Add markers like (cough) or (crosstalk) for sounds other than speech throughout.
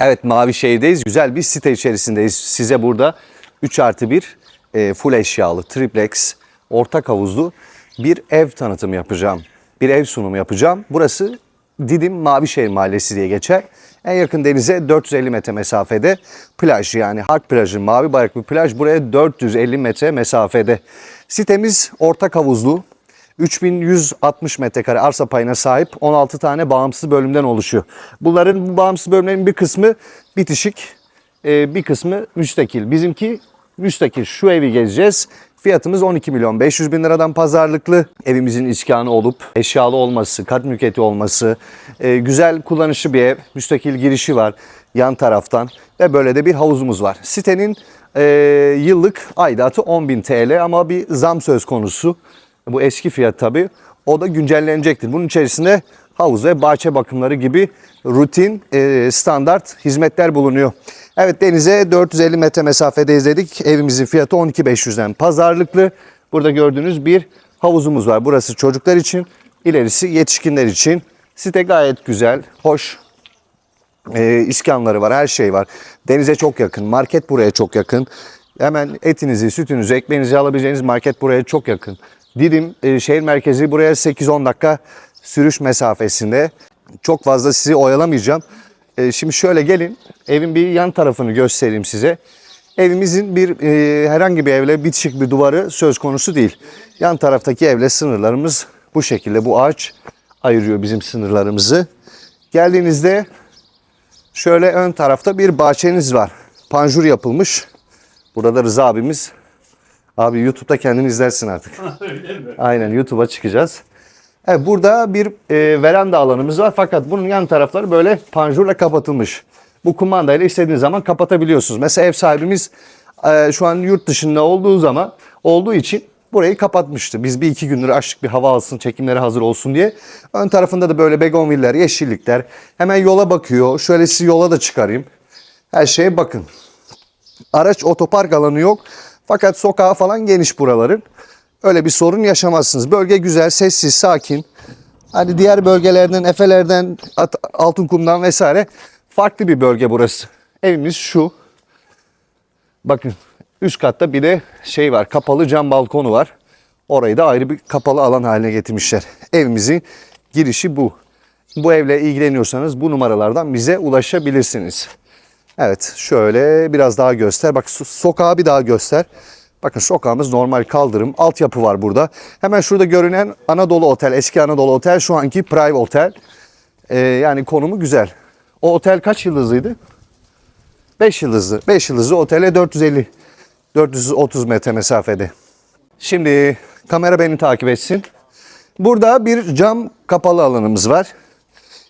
Evet Mavişehir'deyiz. Güzel bir site içerisindeyiz. Size burada 3 artı 1 e, full eşyalı, triplex, ortak havuzlu bir ev tanıtımı yapacağım. Bir ev sunumu yapacağım. Burası Didim Mavişehir Mahallesi diye geçer. En yakın denize 450 metre mesafede plaj yani Harp plajı, Mavi Bayraklı plaj buraya 450 metre mesafede. Sitemiz ortak havuzlu, 3160 metrekare arsa payına sahip 16 tane bağımsız bölümden oluşuyor. Bunların bu bağımsız bölümlerin bir kısmı bitişik, e, bir kısmı müstakil. Bizimki müstakil. Şu evi gezeceğiz. Fiyatımız 12 milyon 500 bin liradan pazarlıklı. Evimizin iskanı olup eşyalı olması, kat mülkiyeti olması, e, güzel kullanışlı bir ev, müstakil girişi var yan taraftan ve böyle de bir havuzumuz var. Sitenin e, yıllık aidatı 10 bin TL ama bir zam söz konusu. Bu eski fiyat tabii. O da güncellenecektir. Bunun içerisinde havuz ve bahçe bakımları gibi rutin, e, standart hizmetler bulunuyor. Evet denize 450 metre mesafede izledik. Evimizin fiyatı 12.500'den pazarlıklı. Burada gördüğünüz bir havuzumuz var. Burası çocuklar için, ilerisi yetişkinler için. Site gayet güzel, hoş, e, iskanları var, her şey var. Denize çok yakın, market buraya çok yakın. Hemen etinizi, sütünüzü, ekmeğinizi alabileceğiniz market buraya çok yakın. Didim e, şehir merkezi buraya 8-10 dakika sürüş mesafesinde. Çok fazla sizi oyalamayacağım. E, şimdi şöyle gelin, evin bir yan tarafını göstereyim size. Evimizin bir e, herhangi bir evle bitişik bir duvarı söz konusu değil. Yan taraftaki evle sınırlarımız bu şekilde. Bu ağaç ayırıyor bizim sınırlarımızı. Geldiğinizde Şöyle ön tarafta bir bahçeniz var. Panjur yapılmış. Burada da Rıza abimiz. Abi YouTube'da kendini izlersin artık. (laughs) Aynen YouTube'a çıkacağız. Evet burada bir e, veranda alanımız var fakat bunun yan tarafları böyle panjurla kapatılmış. Bu kumandayla istediğiniz zaman kapatabiliyorsunuz. Mesela ev sahibimiz e, şu an yurt dışında olduğu zaman olduğu için burayı kapatmıştı. Biz bir iki gündür açtık bir hava alsın, çekimlere hazır olsun diye. Ön tarafında da böyle begonviller, yeşillikler. Hemen yola bakıyor. Şöyle sizi yola da çıkarayım. Her şeye bakın. Araç otopark alanı yok. Fakat sokağı falan geniş buraların. Öyle bir sorun yaşamazsınız. Bölge güzel, sessiz, sakin. Hani diğer bölgelerden, Efeler'den, Altınkum'dan vesaire farklı bir bölge burası. Evimiz şu. Bakın üst katta bir de şey var kapalı cam balkonu var. Orayı da ayrı bir kapalı alan haline getirmişler. Evimizin girişi bu. Bu evle ilgileniyorsanız bu numaralardan bize ulaşabilirsiniz. Evet şöyle biraz daha göster. Bak so- sokağı bir daha göster. Bakın sokağımız normal kaldırım. Altyapı var burada. Hemen şurada görünen Anadolu Otel, eski Anadolu Otel şu anki Prime Otel. Ee, yani konumu güzel. O otel kaç yıldızlıydı? 5 yıldızlı. 5 yıldızlı otele 450 430 metre mesafede. Şimdi kamera beni takip etsin. Burada bir cam kapalı alanımız var.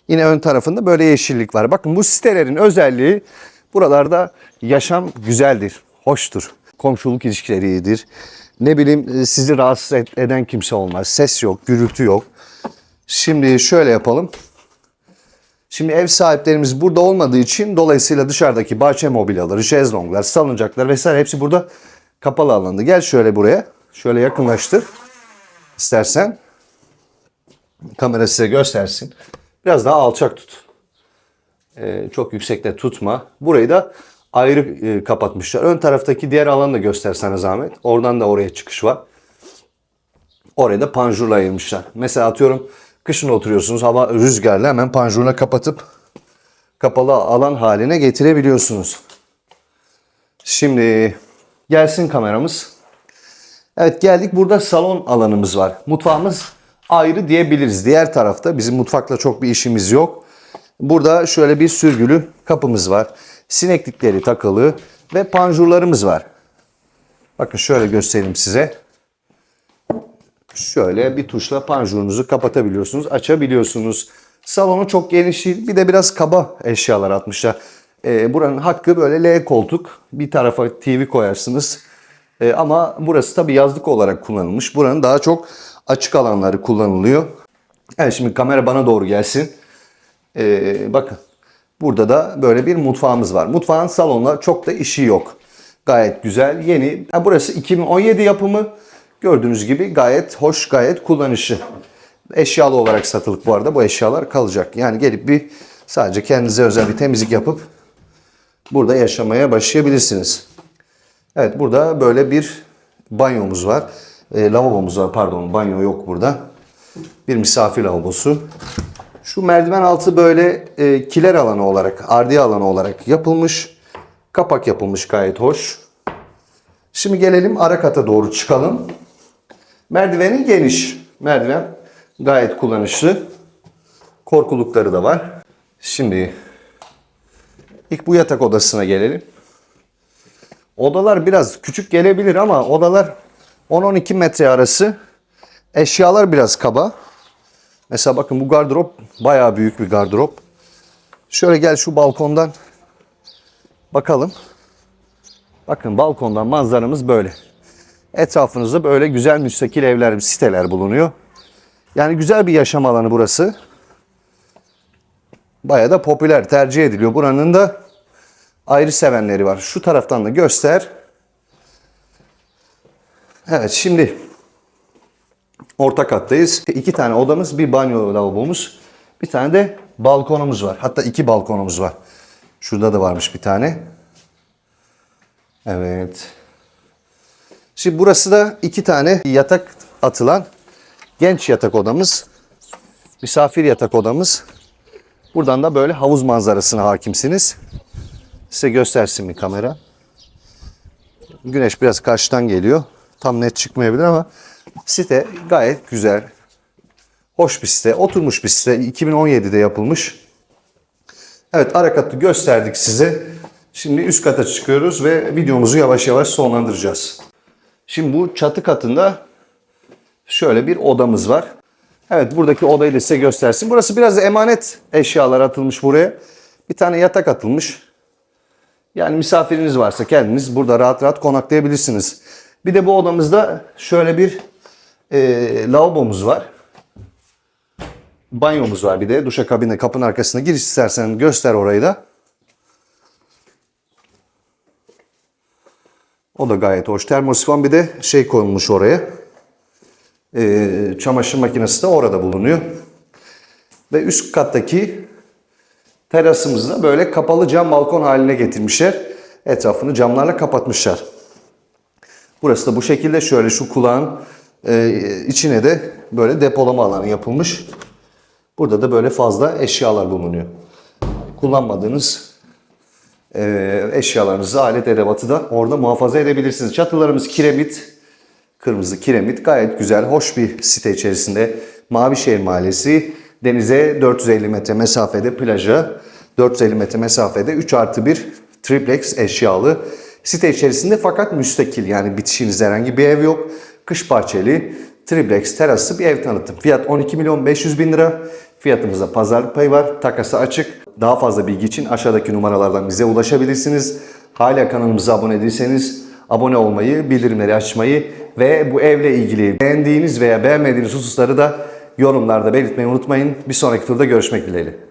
Yine ön tarafında böyle yeşillik var. Bakın bu sitelerin özelliği buralarda yaşam güzeldir, hoştur. Komşuluk ilişkileri iyidir. Ne bileyim sizi rahatsız eden kimse olmaz. Ses yok, gürültü yok. Şimdi şöyle yapalım. Şimdi ev sahiplerimiz burada olmadığı için dolayısıyla dışarıdaki bahçe mobilyaları, şezlonglar, salıncaklar vesaire hepsi burada kapalı alanda. Gel şöyle buraya. Şöyle yakınlaştır. İstersen kamera size göstersin. Biraz daha alçak tut. Ee, çok yüksekte tutma. Burayı da ayrı e, kapatmışlar. Ön taraftaki diğer alanı da göstersene zahmet. Oradan da oraya çıkış var. Oraya da panjurla ayırmışlar. Mesela atıyorum kışın oturuyorsunuz hava rüzgarlı hemen panjurla kapatıp kapalı alan haline getirebiliyorsunuz. Şimdi gelsin kameramız. Evet geldik burada salon alanımız var. Mutfağımız ayrı diyebiliriz. Diğer tarafta bizim mutfakla çok bir işimiz yok. Burada şöyle bir sürgülü kapımız var. Sineklikleri takılı ve panjurlarımız var. Bakın şöyle göstereyim size. Şöyle bir tuşla panjurunuzu kapatabiliyorsunuz, açabiliyorsunuz. Salonu çok geniş değil. Bir de biraz kaba eşyalar atmışlar. Ee, buranın hakkı böyle L koltuk. Bir tarafa TV koyarsınız. Ee, ama burası tabii yazlık olarak kullanılmış. Buranın daha çok açık alanları kullanılıyor. Evet şimdi kamera bana doğru gelsin. Ee, bakın burada da böyle bir mutfağımız var. Mutfağın salonla çok da işi yok. Gayet güzel, yeni. Ha, burası 2017 yapımı. Gördüğünüz gibi gayet hoş, gayet kullanışlı. Eşyalı olarak satılık bu arada. Bu eşyalar kalacak. Yani gelip bir sadece kendinize özel bir temizlik yapıp burada yaşamaya başlayabilirsiniz. Evet burada böyle bir banyomuz var. E, lavabomuz var pardon banyo yok burada. Bir misafir lavabosu. Şu merdiven altı böyle e, kiler alanı olarak, ardiye alanı olarak yapılmış. Kapak yapılmış gayet hoş. Şimdi gelelim ara kata doğru çıkalım. Merdiveni geniş. Merdiven gayet kullanışlı. Korkulukları da var. Şimdi ilk bu yatak odasına gelelim. Odalar biraz küçük gelebilir ama odalar 10-12 metre arası. Eşyalar biraz kaba. Mesela bakın bu gardırop bayağı büyük bir gardırop. Şöyle gel şu balkondan bakalım. Bakın balkondan manzaramız böyle. Etrafınızda böyle güzel müstakil evler, siteler bulunuyor. Yani güzel bir yaşam alanı burası. Bayağı da popüler, tercih ediliyor. Buranın da ayrı sevenleri var. Şu taraftan da göster. Evet şimdi orta kattayız. İki tane odamız, bir banyo lavabomuz, bir tane de balkonumuz var. Hatta iki balkonumuz var. Şurada da varmış bir tane. Evet. Şimdi burası da iki tane yatak atılan genç yatak odamız. Misafir yatak odamız. Buradan da böyle havuz manzarasına hakimsiniz. Size göstersin bir kamera. Güneş biraz karşıdan geliyor. Tam net çıkmayabilir ama site gayet güzel. Hoş bir site. Oturmuş bir site. 2017'de yapılmış. Evet ara katı gösterdik size. Şimdi üst kata çıkıyoruz ve videomuzu yavaş yavaş sonlandıracağız. Şimdi bu çatı katında şöyle bir odamız var. Evet buradaki odayı da size göstersin. Burası biraz emanet eşyalar atılmış buraya. Bir tane yatak atılmış. Yani misafiriniz varsa kendiniz burada rahat rahat konaklayabilirsiniz. Bir de bu odamızda şöyle bir e, lavabomuz var. Banyomuz var bir de. Duşakabine kapının arkasına giriş istersen göster orayı da. O da gayet hoş. Termosifon bir de şey konmuş oraya. Ee, çamaşır makinesi de orada bulunuyor. Ve üst kattaki terasımızda böyle kapalı cam balkon haline getirmişler. Etrafını camlarla kapatmışlar. Burası da bu şekilde şöyle şu kulağın e, içine de böyle depolama alanı yapılmış. Burada da böyle fazla eşyalar bulunuyor. Kullanmadığınız e, eşyalarınızı, alet edevatı da orada muhafaza edebilirsiniz. Çatılarımız kiremit, kırmızı kiremit. Gayet güzel, hoş bir site içerisinde. Mavişehir Mahallesi, denize 450 metre mesafede, plaja 450 metre mesafede 3 artı 1 triplex eşyalı. Site içerisinde fakat müstakil yani bitişiniz herhangi bir ev yok. Kış bahçeli, triplex teraslı bir ev tanıtım. Fiyat 12 milyon 500 bin lira. Fiyatımızda pazarlık payı var. Takası açık. Daha fazla bilgi için aşağıdaki numaralardan bize ulaşabilirsiniz. Hala kanalımıza abone değilseniz abone olmayı, bildirimleri açmayı ve bu evle ilgili beğendiğiniz veya beğenmediğiniz hususları da yorumlarda belirtmeyi unutmayın. Bir sonraki turda görüşmek dileğiyle.